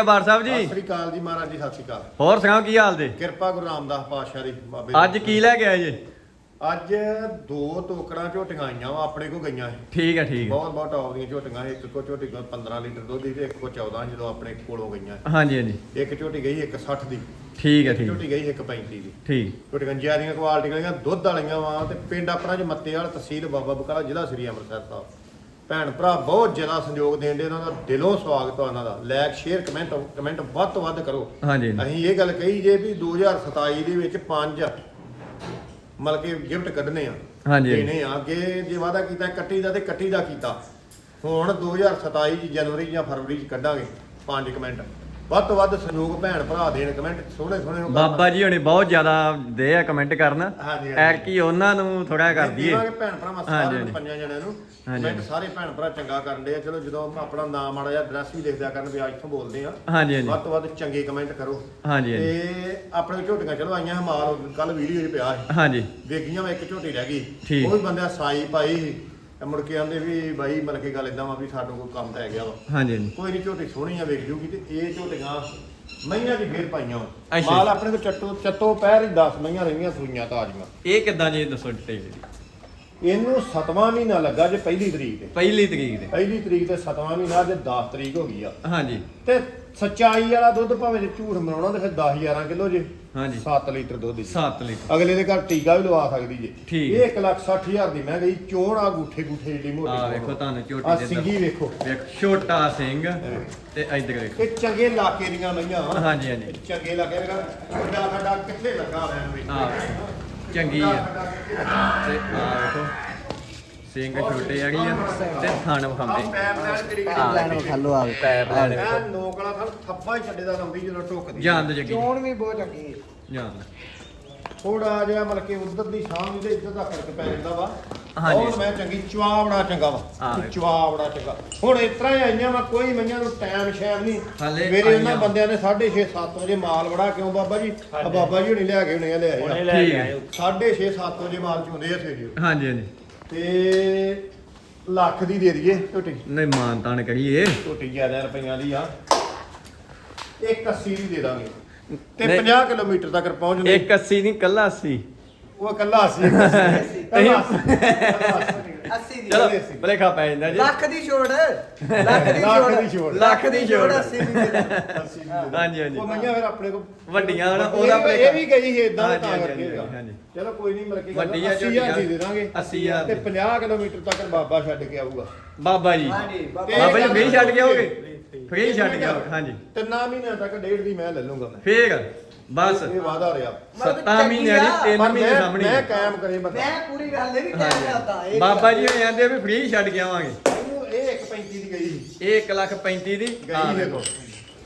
ਬਾਰ ਸਾਹਿਬ ਸਤਿ ਜੀ ਸ੍ਰੀ ਅਕਾਲ ਜੀ ਮਹਾਰਾਜ ਜੀ ਸਤਿ ਸ੍ਰੀ ਅਕਾਲ। ਹੋਰ ਸੁਣਾਓ ਕੀ ਹਾਲ ਜੀ? ਕਿਰਪਾ ਗੁਰੂ ਰਾਮਦਾਸ ਪਾਤਸ਼ਾਹ ਦੀ ਬਾਬੇ ਅੱਜ ਕੀ ਲੈ ਕੇ ਆਏ ਜੀ? ਅੱਜ ਦੋ ਟੋਕਰਾਂ ਝੋਟੀਆਂ ਆਈਆਂ ਵਾ ਆਪਣੇ ਕੋ ਗਈਆਂ ਸੀ। ਠੀਕ ਹੈ ਠੀਕ ਹੈ ਬਹੁਤ ਬਹੁਤ ਟੌਪ ਦੀਆਂ ਝੋਟੀਆਂ ਇੱਕ ਕੋ ਝੋਟੀ ਕੋਲ 15 ਲੀਟਰ ਦੁੱਧ ਦੀ ਤੇ ਇੱਕ ਕੋ 14 ਜਦੋਂ ਆਪਣੇ ਕੋਲੋਂ ਗਈਆਂ ਹਾਂਜੀ ਹਾਂਜੀ। ਇੱਕ ਝੋਟੀ ਗਈ ਇੱਕ 60 ਦੀ। ਠੀਕ ਹੈ ਠੀਕ ਝੋਟੀ ਗਈ ਇੱਕ 35 ਦੀ। ਠੀਕ। ਝੋਟੀਆਂ ਜਿਆਦੀਆਂ ਕੁਆਲਿਟੀ ਵਾਲੀਆਂ ਦੁੱਧ ਵਾਲੀਆਂ ਵਾ ਤੇ ਪਿੰਡ ਆਪਣਾ ਚ ਮੱਤੇ ਵਾਲਾ ਤਹਿਸੀਲ ਬਾਬਾ ਬਕਾਲਾ ਜ਼ਿਲ੍ਹਾ ਸ੍ਰੀ ਅੰਮ੍ਰਿਤਸਰ ਸਾਹਿਬ। ਭੈਣ ਭਰਾ ਬਹੁਤ ਜ਼ਿਆਦਾ ਸੰਯੋਗ ਦੇਣਦੇ ਉਹਨਾਂ ਦਾ ਦਿਲੋਂ ਸਵਾਗਤ ਆ ਉਹਨਾਂ ਦਾ। ਲਾਈਕ ਸ਼ੇਅਰ ਕਮੈਂਟ ਕਮੈਂਟ ਵੱਧ ਤੋਂ ਵੱਧ ਕਰੋ। ਹਾਂਜੀ। ਅਸੀਂ ਇਹ ਗੱਲ ਕਹੀ ਜੇ ਵੀ 2027 ਦੇ ਵਿੱਚ ਪੰਜ ਮਤਲਬ ਕਿ ਗਿਫਟ ਕੱਢਨੇ ਆ ਹਾਂਜੀ। ਦੇਣੇ ਆ ਅੱਗੇ ਜੇ ਵਾਦਾ ਕੀਤਾ ਕੱਟੀ ਦਾ ਤੇ ਕੱਟੀ ਦਾ ਕੀਤਾ। ਹੁਣ 2027 ਚ ਜਨਵਰੀ ਜਾਂ ਫਰਵਰੀ ਚ ਕੱਢਾਂਗੇ ਪੰਜ ਕਮੈਂਟ ਵੱਧ ਤੋਂ ਵੱਧ ਸੰਯੋਗ ਭੈਣ ਭਰਾ ਦੇਣ ਕਮੈਂਟ ਸੋਹਣੇ ਸੋਹਣੇ ਨੂੰ ਕਰਨਾ। ਬਾਬਾ ਜੀ ਹੁਣੇ ਬਹੁਤ ਜ਼ਿਆਦਾ ਦੇ ਆ ਕਮੈਂਟ ਕਰਨ ਹਾਂਜੀ, ਹਾਂਜੀ। ਐ ਕੀ ਉਹਨਾਂ ਨੂੰ ਥੋੜਾ ਕਰ ਦਈਏ ਦੇਵਾਂਗੇ ਭੈਣ ਭਰਾਵਾਂ ਹਾਂਜੀ, ਸਾਰਿਆਂ ਨੂੰ ਹਾਂਜੀ। ਪੰਜਾਂ ਜਣਿਆਂ ਨੂੰ ਹਾਂਜੀ, ਕਮੈਂਟ। ਸਾਰੇ ਭੈਣ ਭਰਾ ਚੰਗਾ ਕਰਨ ਦੇ ਆ ਚਲੋ ਜਦੋਂ ਆਪਣਾ ਨਾਮ ਮਾੜਾ ਜਿਹਾ ਐਡਰੈਸ ਵੀ ਲਿਖਦਿਆ ਕਰਨ ਵੀ ਅੱਜ ਤੋਂ ਬੋਲਦੇ ਆ ਹਾਂਜੀ ਹਾਂਜੀ ਵੱਧ ਤੋਂ ਵੱਧ ਚੰਗੇ ਕਮੈਂਟ ਕਰੋ ਹਾਂਜੀ ਹਾਂਜੀ ਤੇ ਆਪਣੇ ਝੋਟੀਆਂ ਚਲੋ ਆਈਆਂ ਹਮਾਲ ਕੱਲ ਵੀਡੀਓ 'ਚ ਪਿਆ ਸੀ ਹਾਂਜੀ ਵੇਖੀਆਂ ਵਾ ਇੱਕ ਝੋਟੀ ਰਹਿ ਗਈ ਠੀਕ। ਉਹ ਵੀ ਬੰਦਿਆ ਸਾਈ ਪਾਈ ਸੀ। ਤੇ ਮੁੜ ਕੇ ਆਂਦੇ ਵੀ ਬਾਈ ਮਤਲਬ ਕਿ ਗੱਲ ਇਦਾਂ ਵਾ ਵੀ ਸਾਡੇ ਕੋਲ ਕੰਮ ਪੈ ਗਿਆ ਵਾ ਹਾਂਜੀ ਹਾਂਜੀ ਕੋਈ ਨਹੀਂ ਝੋਟੀ ਸੋਹਣੀ ਆ ਵੇਖ ਜੂਗੀ ਤੇ ਇਹ ਝੋਟੀਆਂ ਮਈਆਂ ਦੀ ਫੇਰ ਪਾਈਆਂ ਵਾ। ਅੱਛਾ। ਮਾਲ ਆਪਣੇ ਕੋਲ ਚੱਟੋ ਚੱਤੋ ਪੈਰ ਹੀ 10 ਮਈਆਂ ਰਹੀਆਂ ਸੂਈਆਂ ਤਾਜ਼ੀਆਂ ਇਹ ਕਿੱਦਾਂ ਜੀ ਦੱਸੋ ਡਿਟੇਲ ਇਹਨੂੰ 7ਵਾਂ ਮਹੀਨਾ ਲੱਗਾ ਜੇ ਪਹਿਲੀ ਤਰੀਕ ਤੇ। ਪਹਿਲੀ ਤਰੀਕ ਦੇ ਪਹਿਲੀ ਤਰੀਕ ਤੇ 7ਵਾਂ ਮਹੀਨਾ ਅੱਜ 10 ਤਰੀਕ ਹੋ ਗਈ ਆ। ਹਾਂਜੀ। ਤੇ ਸੱਚਾਈ ਵਾਲਾ ਦੁੱਧ ਭਾਵੇਂ ਜੇ ਝੂਠ ਮਰਾਉਣਾ ਤੇ ਫਿਰ 10 11 ਕਿਲੋ ਜੇ। ਹਾਂਜੀ। 7 ਲੀਟਰ ਦੁੱਧ ਦੀ। 7 ਲੀਟਰ। ਅਗਲੇ ਦੇ ਘਰ ਟੀਕਾ ਵੀ ਲਵਾ ਸਕਦੀ ਜੇ। ਠੀਕ। ਇਹ 1 ਲੱਖ 60 ਹਜ਼ਾਰ ਦੀ ਮੈਂ ਗਈ ਚੋਣ ਆ ਗੂਠੇ ਗੂਠੇ ਜਿਹੜੀ ਮੋਟੀ ਆ ਵੇਖੋ ਤੁਹਾਨੂੰ ਆ ਝੋਟੀ ਦੇ ਸਿੰਗੀ ਵੇਖੋ। ਵੇਖ ਛੋਟਾ ਸਿੰਘ ਤੇ ਇੱਧਰ ਵੇਖੋ। ਇਹ ਚੰਗੇ ਇਲਾਕੇ ਦੀਆਂ ਮਈਆਂ ਹਾਂਜੀ ਹਾਂਜੀ। ਚੰਗੇ ਇਲਾਕੇ ਦਾ ਵੱਡਾ ਸਾਡਾ ਕਿੱਥੇ ਲੱਗਾ ਹੋਇਆ ਵੀ ਆ ਚੰਗੀ ਆ। ਤੇ ਆ ਵੇਖੋ ਸਿੰਘ ਛੋਟੇ ਹੈਗੀ ਆ ਤੇ ਥਣ ਵਿਖਾਉਂਦੇ। ਲੈਣ ਖੱਲੋ ਆ ਪੈਪ ਲੈਣੇ ਨੋਕਲਾ ਥੱਪਾ ਹੀ ਛੱਡੇ ਦਾ ਲਾਉਂਦੀ ਜਦੋਂ ਟੋਕਦੀ ਜਾਨ ਦੇ ਜੱਗੀ ਚੋਣ ਵੀ ਬਹੁਤ ਚੰਗੀ ਹੈ ਜਾਨ। ਥੋੜਾ ਜਿਹਾ ਮਤਲਬ ਕਿ ਉਧਰ ਦੀ ਸ਼ਾਮ ਦੇ ਇੱਧਰ ਦਾ ਫ਼ਰਕ ਪੈ ਜਾਂਦਾ ਵਾ। ਹਾਂਜੀ। ਬਹੁਤ ਮੈਂ ਚੰਗੀ ਚਵਾ ਬੜਾ ਚੰਗਾ ਵਾ। ਹਾਂ। ਚਵਾ ਬੜਾ ਚੰਗਾ। ਹੁਣ ਇਸ ਤਰ੍ਹਾਂ ਹੀ ਆਈਆਂ ਵਾ ਕੋਈ ਮਈਆਂ ਨੂੰ ਟਾਈਮ ਸ਼ੈਮ ਨਹੀਂ। ਹਾਲੇ ਮੇਰੇ ਉਹਨਾਂ ਆਈਆਂ। ਬੰਦਿਆਂ ਨੇ 6:30 7 ਵਜੇ ਮਾਲ ਬੜਾ ਕਿਉਂ ਬਾਬਾ ਜੀ। ਆ ਬਾਬਾ ਜੀ ਹੁਣੀ ਲਿਆ ਕੇ ਹੁਣੇ ਲਿਆਏ ਆ ਠੀਕ ਹੈ। 6:30 7 ਵਜੇ ਮਾਲ ਚੁੰਦੇ ਆ ਸਵੇਰੇ ਹਾਂਜੀ ਹਾਂਜੀ। ਤੇ ਲੱਖ ਦੀ ਦੇ ਦਈਏ ਝੋਟੀ। ਨਹੀਂ ਮਾਨ ਤਾਨ ਕਰੀਏ। ਝੋਟੀ 11 ਰੁਪਈਆਂ ਦੀ ਆ। 180 ਦੀ ਦੇ ਦਾਂਗੇ। ਤੇ ਨਹੀਂ। 50 ਕਿਲੋਮੀਟਰ ਤੱਕ ਪਹੁੰਚ ਜੂਗੀ 180 ਨਹੀਂ ਕੱਲਾ 80 ਉਹ ਇਕੱਲਾ 80 ਕੱਲਾ 80 80 ਦੀ। ਚਲੋ। ਭਲੇਖਾ ਪੈ ਜਾਂਦਾ ਜੀ। ਲੱਖ ਦੀ ਛੋੜ। ਲੱਖ ਦੀ ਲੱਖ ਛੋੜ। ਦੀ ਛੋੜ। ਲੱਖ ਦੀ ਛੋੜ। 80 ਦੀ। ਹਾਂਜੀ ਹਾਂਜੀ। ਉਹ ਮਈਆਂ ਫਿਰ ਆਪਣੇ ਕੋ ਵੱਡੀਆਂ ਉਹਦਾ ਵੀ- ਭਲੇਖਾ। ਇਹ ਵੀ ਗਈ ਹੈ ਇਦਾਂ ਤਾਂ ਕਰਕੇ। ਚਲੋ ਕੋਈ ਨਹੀਂ ਮਤਲਬ ਕਿ ਵੱਡੀ ਆ 80000 ਦੀ ਝੋਟੀ ਦੇ ਦਾਂਗੇ 80,000 ਤੇ ਦੀ। 50 ਕਿਲੋਮੀਟਰ ਤੱਕ ਬਾਬਾ ਛੱਡ ਕੇ ਆਊਗਾ। ਬਾਬਾ ਜੀ। ਹਾਂਜੀ ਬਾਬਾ ਬਾਬਾ ਜੀ ਫ੍ਰੀ ਛੱਡ ਕੇ ਆਓਗੇ। ਫ੍ਰੀ ਛੱਡ ਆਓਗੇ ਹਾਂਜੀ। ਤਿੰਨਾਂ ਮਹੀਨਿਆਂ ਤੱਕ ਡੇਢ ਦੀ ਮੈਂ ਲੈ ਲੂੰਗਾ ਮੈਂ। ਫੇਰ। ਬਸ। ਇਹ ਵਾਦਾ ਰਿਹਾ। ਮਤਲਬ ਸੱਤਾਂ ਮਹੀਨਿਆਂ ਦੀ ਤਿੰਨ ਪਰ ਮਹੀਨੇ ਮੈਂ ਸਾਹਮਣੇ ਮੈਂ ਕਾਇਮ ਕਰੇ ਬੰਦਾ। ਮੈਂ ਪੂਰੀ ਗੱਲ ਇਹ ਵੀ ਕਹਿ ਰਿਹਾ ਤਾਂ ਇਹ ਬਾਬਾ ਜੀ ਹੋਏ ਆਂਦੇ ਵੀ ਫ੍ਰੀ ਛੱਡ ਕੇ ਆਵਾਂਗੇ। ਇਹਨੂੰ ਇਹ 135 ਦੀ ਗਈ। ਸੀ ਇਹ 1 ਲੱਖ 35 ਦੀ। ਗਈ ਦੇਖੋ।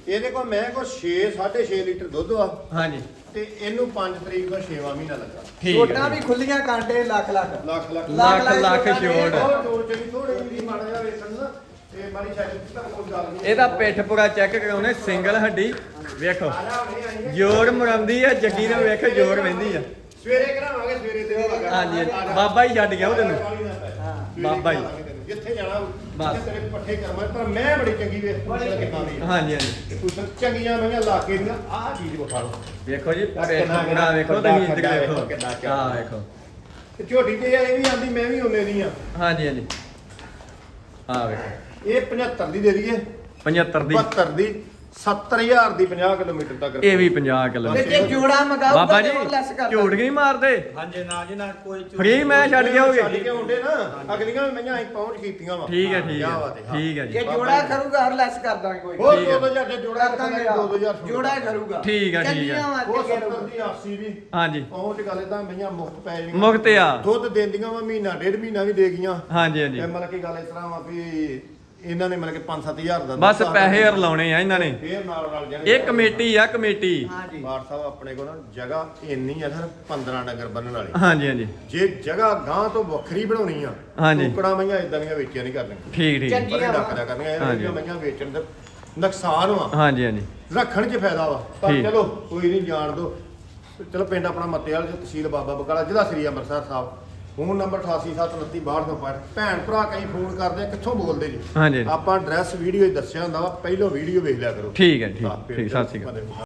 ਇਹਦੇ ਕੋਲ ਮੈਂ ਕੋ 6 6.5 ਲੀਟਰ ਦੁੱਧ ਆ। ਹਾਂਜੀ। ਤੇ ਇਹਨੂੰ 5 ਤਰੀਕ ਤੋਂ 6ਵਾਂ ਮਹੀਨਾ ਲੱਗਾ। ਠੀਕ ਛੋਟਾਂ ਹੈ ਵੀ ਖੁੱਲੀਆਂ ਕਾਂਟੇ ਲੱਖ ਲੱਖ। ਲੱਖ ਲੱਖ। ਲੱਖ ਲੱਖ ਛੋੜ ਬਹੁਤ ਜੋਰ ਚਲੀ ਥੋੜੀ ਜਿਹੀ ਮਾੜਾ ਜਿਹਾ ਵੇਖਣ ਨਾ। ਤੇ ਮਾੜੀ ਸ਼ਾਇਦ ਤਾਂ ਕੋਈ ਗੱਲ ਨਹੀਂ ਇਹਦਾ ਪਿੱਠ ਪੂਰਾ ਚੈੱਕ ਕਰਾਉਣੇ ਸਿੰਗਲ ਹੱਡੀ ਵੇਖੋ ਹੈ। ਜੋਰ ਮਰੰਦੀ ਆ ਜੱਗੀ ਨੇ ਵੇਖ ਜੋਰ ਵਹਿੰਦੀ ਆ ਸਵੇਰੇ ਕਰਾਵਾਂਗੇ ਸਵੇਰੇ ਤੇ ਉਹ ਲੱਗਾ ਹਾਂਜੀ। ਬਾਬਾ ਹੀ ਛੱਡ ਗਿਆ ਉਹ ਤੈਨੂੰ। ਹਾਂ ਬਾਬਾ ਹੀ। ਜਿੱਥੇ ਜਾਣਾ ਬਸ। ਤੇਰੇ ਪੱਠੇ ਕਰਮਾ ਪਰ ਮੈਂ ਬੜੀ ਚੰਗੀ ਵੇਖ ਕਿੱਦਾਂ ਦੀ। ਹਾਂਜੀ ਹਾਂਜੀ ਤੇ ਪੁੱਛਣ ਚੰਗੀਆਂ ਮਈਆਂ ਇਲਾਕੇ ਦੀਆਂ ਆਹ ਚੀਜ਼ ਵਿਖਾ ਲਓ ਵੇਖੋ ਜੀ ਪੂਰਾ ਵੇਖੋ ਤੁਸੀਂ ਇੱਧਰ ਵੇਖੋ। ਆਹ ਵੇਖੋ ਤੇ ਝੋਟੀ ਤੇ ਇਹ ਵੀ ਆਂਦੀ ਮੈਂ ਵੀ ਉਹਨੇ ਦੀ ਆ ਹਾਂਜੀ ਹਾਂਜੀ ਆਹ ਵੇਖੋ। ਇਹ 75 ਦੀ ਦੇ ਦਈਏ। 75 ਦੀ। 72 ਦੀ। 70000 ਦੀ 50 ਕਿਲੋਮੀਟਰ ਤੱਕ ਇਹ ਵੀ 50 ਕਿਲੋ ਤੇ ਜੇ ਜੋੜਾ ਮਗਾਊਗਾ ਬਾਬਾ ਜੀ ਲੈਸ ਕਰ ਝੂਠ ਨਹੀਂ ਮਾਰਦੇ। ਹਾਂਜੀ ਨਾ ਜੀ ਨਾ ਕੋਈ ਝੂਠ ਫ੍ਰੀ ਮੈਂ ਛੱਡ ਕੇ ਛੱਡ ਕੇ ਆਉਂਦੇ ਨਾ ਅਗਲੀਆਂ ਵੀ ਮਈਆਂ ਅਸੀਂ ਪਹੁੰਚ ਕੀਤੀਆਂ ਵਾ। ਠੀਕ ਹੈ ਠੀਕ ਹੈ ਹਾਂ। ਠੀਕ ਹੈ ਜੇ। ਜੀ ਜੋੜਾ ਕਰੂਗਾ ਹਰ ਲੈਸ ਕਰ ਦਾਂਗੇ ਕੋਈ। ਹੋਰ ਠੀਕ ਹੈ। 2000 ਦੇ ਜੋੜਾ ਕਰ ਦਾਂਗੇ ਰੱਖਾਂਗੇ 2000 ਜੋੜਾ ਹੀ ਕਰੂਗਾ ਠੀਕ ਆ, ਠੀਕ ਆ। ਉਹ ਅੱਗੇ 70 ਦੀ 80 ਦੀ ਹਾਂਜੀ। ਪਹੁੰਚ ਗੱਲ ਤਾਂ ਮਈਆਂ ਮੁਫਤ ਪੈ ਜਾਣੀਆਂ ਮੁਕਤ ਆ। ਦੁੱਧ ਦਿੰਦੀਆਂ ਵਾ ਮਹੀਨਾ ਡੇਢ ਮਹੀਨਾ ਵੀ ਦੇ ਗਈਆਂ। ਹਾਂਜੀ ਹਾਂਜੀ। ਇਹ ਮਤਲਬ ਕਿ ਗੱਲ ਇਸ ਤਰ੍ਹਾਂ ਵਾ ਵੀ ਇਹਨਾਂ ਨੇ ਮਤਲਬ ਕਿ 5-7000 ਦਾ ਬਸ। ਪੈਸੇ ਰਲਾਉਣੇ ਆ ਇਹਨਾਂ ਨੇ। ਫੇਰ ਨਾਲ ਰਲ ਜਾਣਗੇ ਇਹ ਕਮੇਟੀ ਆ ਕਮੇਟੀ। ਹਾਂਜੀ। ਬਾਰ ਸਾਹਿਬ ਆਪਣੇ ਕੋਲ ਨਾ ਜਗ੍ਹਾ ਇੰਨੀ ਆ ਸਰ 15 ਨਗਰ ਬੰਨਣ ਵਾਲੀ। ਹਾਂਜੀ ਹਾਂਜੀ। ਜੇ ਜਗ੍ਹਾ ਗਾਂ ਤੋਂ ਵੱਖਰੀ ਬਣਾਉਣੀ ਆ ਹਾਂਜੀ। ਟੁਕੜਾ ਮਈਆਂ ਇਦਾਂ ਦੀਆਂ ਵੇਚੀਆਂ ਨਹੀਂ ਕਰਨੀਆਂ। ਠੀਕ ਠੀਕ। ਚੰਗੀ- ਬੜੇ ਡੱਕਦਾ ਕਰਨੀਆਂ ਇਹ ਮਈਆਂ ਵੇਚਣ ਦਾ ਨੁਕਸਾਨ ਵਾ। ਹਾਂਜੀ ਹਾਂਜੀ। ਰੱਖਣ 'ਚ ਫਾਇਦਾ ਵਾ। ਪਰ। ਚਲੋ ਕੋਈ ਨਹੀਂ ਜਾਣ ਦੋ। ਚਲੋ ਪਿੰਡ ਆਪਣਾ ਮੱਤੇਵਾਲ ਜੋ ਤਹਿਸੀਲ ਬਾਬਾ ਬਕਾਲਾ ਜ਼ਿਲ੍ਹਾ ਸ੍ਰੀ ਅੰਮ੍ਰਿਤਸਰ ਸਾਹਿਬ। ਫੋਨ ਨੰਬਰ 8879262265 ਭੈਣ ਭਰਾ ਕਈ ਫੋਨ ਕਰਦੇ ਆ, ਕਿੱਥੋਂ ਬੋਲਦੇ ਜੀ? ਹਾਂਜੀ। ਆਪਾਂ ਐਡਰੈਸ ਵੀਡੀਓ 'ਚ ਦੱਸਿਆ ਹੁੰਦਾ ਵਾ ਪਹਿਲੋਂ ਵੀਡੀਓ ਵੇਖ ਲਿਆ ਕਰੋ। ਠੀਕ ਹੈ ਠੀਕ ਠੀਕ ਸਤਿ ਸ਼੍ਰੀ ਅਕਾਲ।